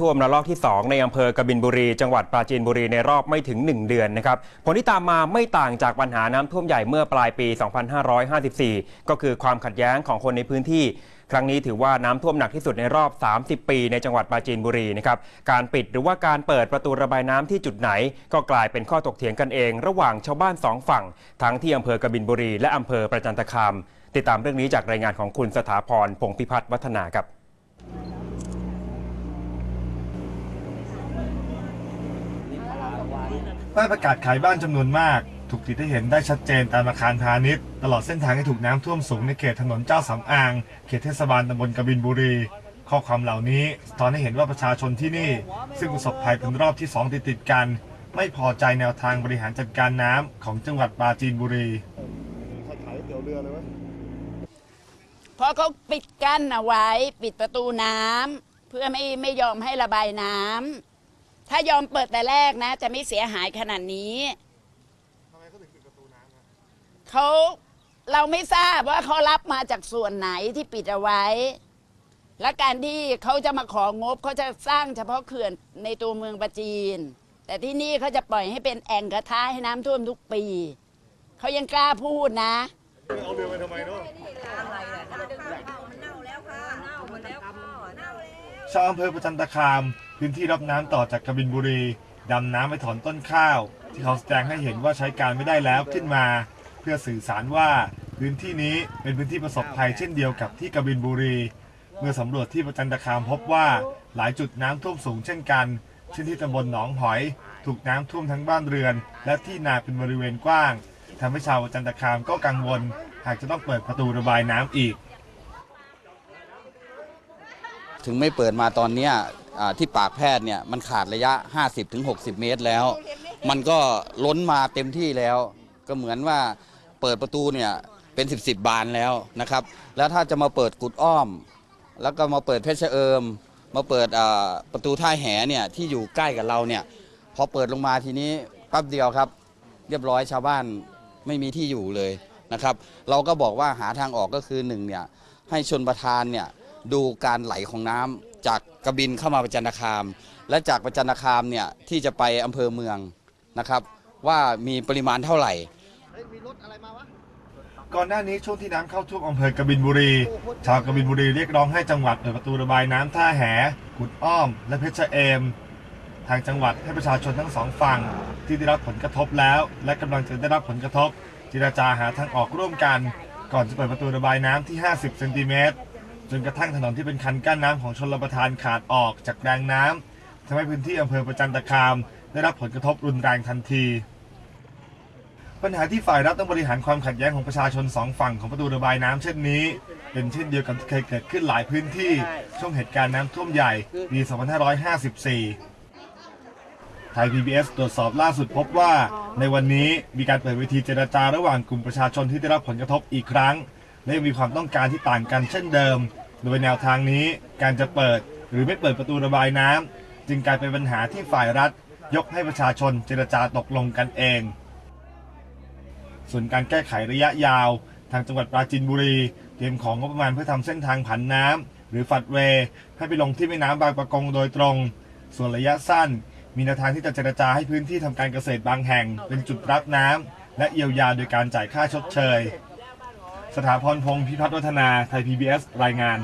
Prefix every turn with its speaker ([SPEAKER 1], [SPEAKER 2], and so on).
[SPEAKER 1] ท่วมระลอกที่ 2 ในอำเภอกบินบุรี จังหวัดปราจีนบุรีในรอบไม่ถึง 1 เดือนนะครับผลที่ตามมาไม่ต่างจากปัญหาน้ำท่วมใหญ่เมื่อปลายปี 2554 ก็คือความขัดแย้งของคนในพื้นที่ ครั้งนี้ถือว่าน้ำท่วมหนักที่สุดในรอบ 30 ปีในจังหวัดปราจีนบุรีนะครับการปิดหรือว่าการเปิดประตูระบายน้ำที่จุดไหน ก็กลายเป็นข้อตกเถียงกันเอง ระหว่างชาวบ้านสองฝั่ง ทั้งที่อำเภอกบินบุรี และอำเภอประจันตคาม ติดตามเรื่องนี้จากรายงานของคุณสถาพรพงพิพัฒน์วัฒนาครับ
[SPEAKER 2] ป้ายประกาศขายบ้านจำนวนมาก ถูกติดให้เห็นได้ชัดเจนตามอาคารพาณิชย์ ตลอดเส้นทางที่ถูกน้ำท่วมสูงในเขตถนนเจ้าสำอาง เขตเทศบาลตำบลกบินบุรี ข้อความเหล่านี้สะท้อนให้เห็นว่าประชาชนที่นี่ ซึ่งประสบภัยเป็นรอบที่สองติดติดกัน ไม่พอใจแนวทางบริหารจัดการน้ำของจังหวัดปราจีนบุรี
[SPEAKER 3] เพราะเขาปิดกั้นเอาไว้ ปิดประตูน้ำเพื่อไม่ไม่ยอมให้ระบายน้ำ ถ้ายอมเปิดแต่แรกนะ จะไม่เสียหายขนาดนี้เขาเราไม่ทราบว่าเขารับมาจากส่วนไหนที่ปิดเอาไว้ และการที่เขาจะมาของบเขาจะสร้างเฉพาะเขื่อนในตัวเมืองประจีน แต่ที่นี่เขาจะปล่อยให้เป็นแอ่งกระทะให้น้ำท่วมทุกปี เขายังกล้าพูดนะ
[SPEAKER 2] ชาวอำเภอประจันตคาม พื้นที่รับน้ำต่อจากกบินบุรีดำน้ำไปถอนต้นข้าว ที่เขาแสดงให้เห็นว่าใช้การไม่ได้แล้วขึ้นมา เพื่อสื่อสารว่าพื้นที่นี้เป็นพื้นที่ประสบภัยเช่นเดียวกับที่กบินบุรี เมื่อสำรวจที่ประจันตคามพบว่าหลายจุดน้ำท่วมสูงเช่นกันเช่นที่ตำบลหนองหอย ถูกน้ำท่วมทั้งบ้านเรือน และที่นาเป็นบริเวณกว้างทำให้ชาวประจันตคามก็กังวล หากจะต้องเปิดประตูระบายน้ำอีก
[SPEAKER 4] ถึงไม่เปิดมาตอนเนี้ย อ่าที่ปากแพทย์เนี่ยมันขาดระยะ 50-60 เมตรแล้ว มันก็ล้นมาเต็มที่แล้ว ก็เหมือนว่าเปิดประตูเนี่ยเป็น 10บสบานแล้วนะครับ แล้วถ้าจะมาเปิดกุดอ้อม แล้วก็มาเปิดเพชรเอิม มาเปิดอ่าประตูท่าแหเนี่ยที่อยู่ใกล้กับเราเนี่ยพอเปิดลงมาทีนี้แป๊บเดียวครับ เรียบร้อยชาวบ้านไม่มีที่อยู่เลยนะครับ เราก็บอกว่าหาทางออกก็คือหนึ่งเนี่ยให้ชนประทานเนี่ยดูการไหลของน้ำ จากกระบินเข้ามาประจันคาม และจากประจันคามเนี่ยที่จะไปอำเภอเมืองนะครับ ว่ามีปริมาณเท่าไหร่
[SPEAKER 2] ก่อนหน้านี้ช่วงที่น้ำเข้าท่วมอำเภอกบินบุรี ชาวกบินบุรีเรียกร้องให้จังหวัดเปิดประตูระบายน้ำท่าแหกุดอ้อม และเพชรเอม ทางจังหวัดให้ประชาชนทั้งสองฝั่งที่ได้รับผลกระทบแล้ว และกำลังจะได้รับผลกระทบเจรจาหาทางออกร่วมกัน ก่อนจะเปิดประตูระบายน้ำที่ 50 เซนติเมตร จนกระทั่งถนนที่เป็นคันกั้นน้ำของชนรประทานขาดออกจากแรงน้ำทำให้พื้นที่อำเภอประจันตคาม ได้รับผลกระทบรุนแรงทันที ปัญหาที่ฝ่ายรัฐต้องบริหารความขัดแย้งของประชาชนสองฝั่งของประตูระบายน้ำเช่นนี้ เป็นเช่นเดียวกับที่เคยเกิดขึ้นหลายพื้นที่ช่วงเหตุการณ์น้ำท่วมใหญ่ปี 2554ไทย PBS ตรวจสอบล่าสุดพบว่า ในวันนี้มีการเปิดเวทีเจรจาระหว่างกลุ่มประชาชนที่ได้รับผลกระทบอีกครั้ง และมีความต้องการที่ต่างกันเช่นเดิม โดยแนวทางนี้การจะเปิดหรือไม่เปิดประตูระบายน้ำจึงกลายเป็นปัญหาที่ฝ่ายรัฐ ยกให้ประชาชนเจรจาตกลงกันเอง ส่วนการแก้ไขระยะยาว ทางจังหวัดปราจีนบุรี เตรียมของงบประมาณเพื่อทำเส้นทางผันน้ำหรือฝัดเวย์ให้ไปลงที่แม่น้ำบางปะกงโดยตรง ส่วนระยะสั้น มีแนวทางที่จะเจรจาให้พื้นที่ทำการเกษตรบางแห่ง เป็นจุดรับน้ำและเยียวยาโดยการจ่ายค่าชดเชย สถาพรพงศ์พิพัฒน์วัฒนาไทย PBS รายงาน